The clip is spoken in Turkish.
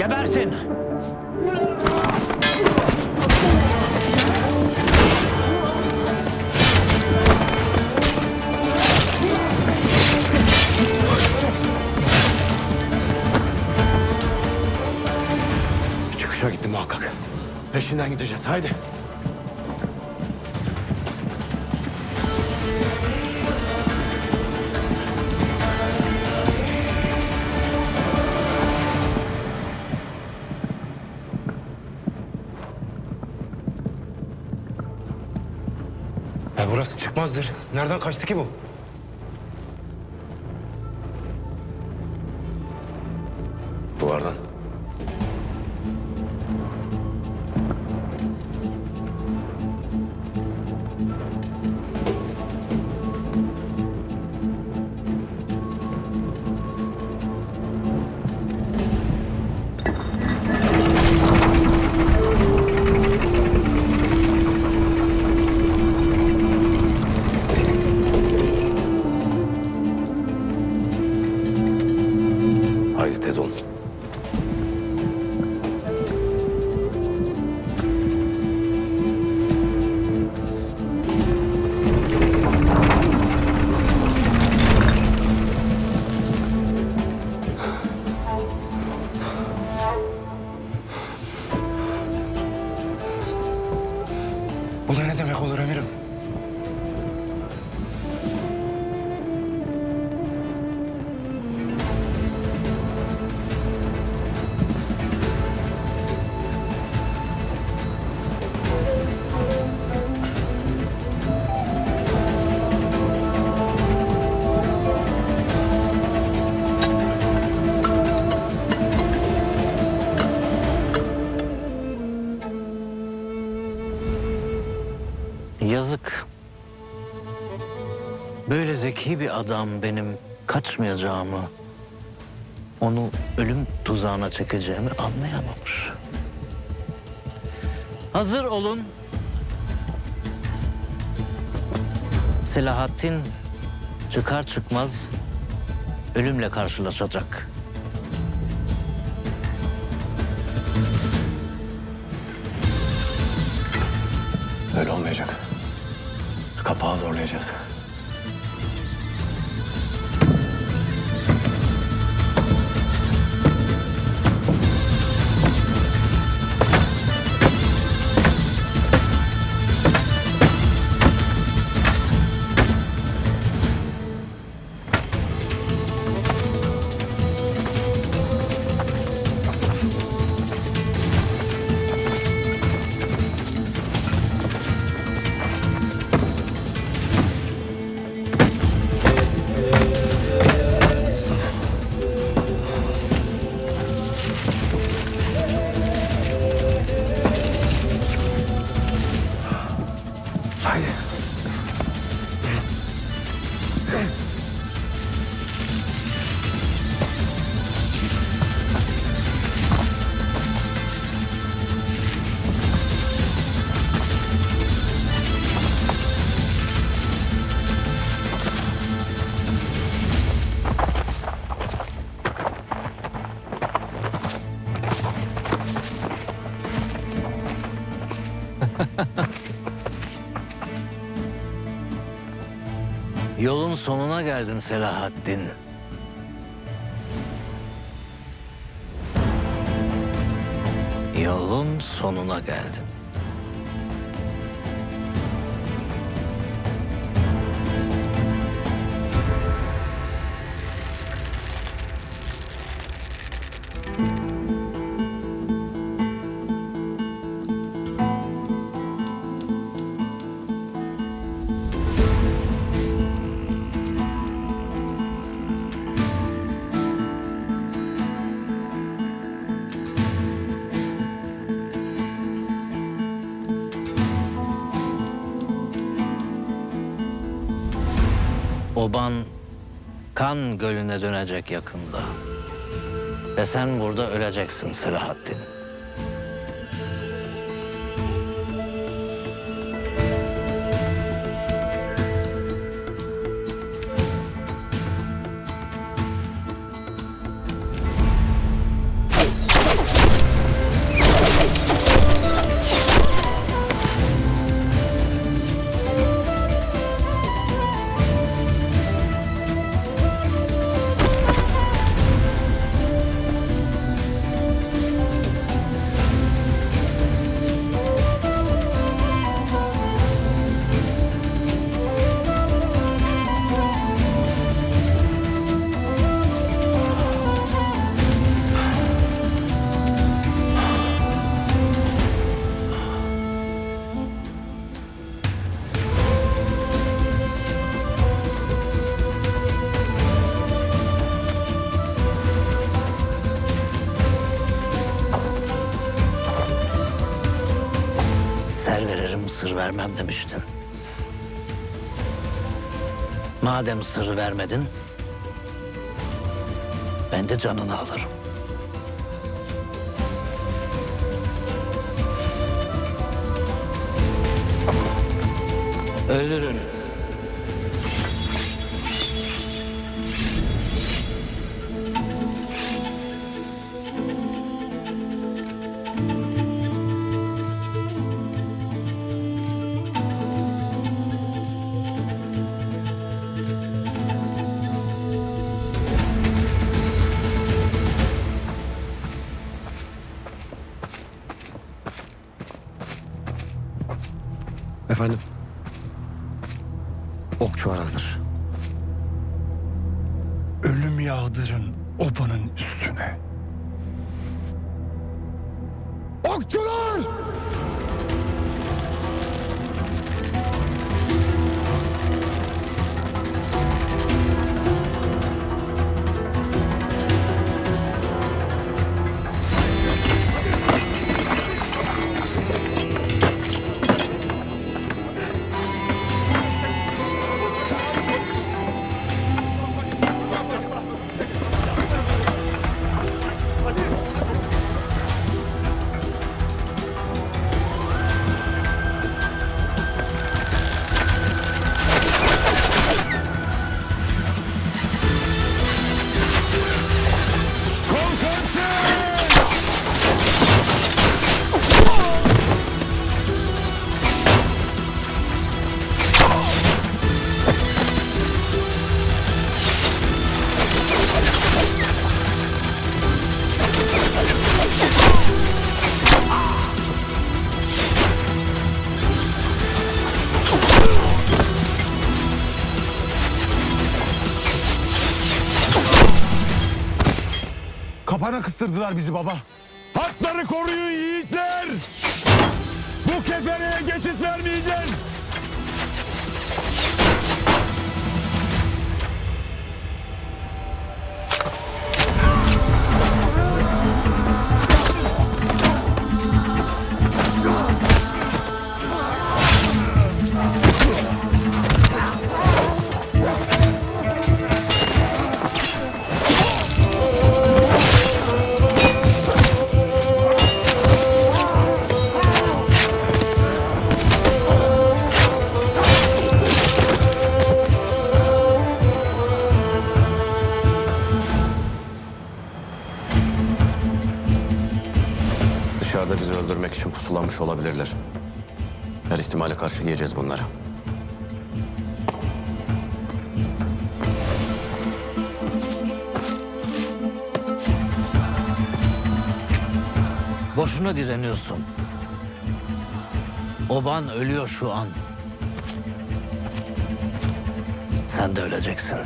Gebersin! Çıkışa gitti muhakkak. Peşinden gideceğiz. Haydi. Ya burası çıkmazdır. Nereden kaçtı ki bu? Haydi tez olun. Bu da ne demek olur emirim? Böyle zeki bir adam benim kaçmayacağımı, onu ölüm tuzağına çekeceğimi anlayamamış. Hazır olun. Selahattin çıkar çıkmaz ölümle karşılaşacak. Öyle olmayacak. Kapağı zorlayacağız. Sonuna geldin Selahattin. Yolun sonuna geldin. Oban kan gölüne dönecek yakında. Ve sen burada öleceksin Selahattin. Vermem demiştin. Madem sır vermedin, ben de canını alırım. Öldürün. Efendim? Okçular hazır. Ölüm yağdırın obanın üstüne. Okçular! Kapana kıstırdılar bizi baba. Hatları koruyun yiğitler. Bu kefereye geçit vermeyeceğiz. Pusulamış olabilirler. Her ihtimale karşı yiyeceğiz bunları. Boşuna direniyorsun. Oban ölüyor şu an. Sen de öleceksin.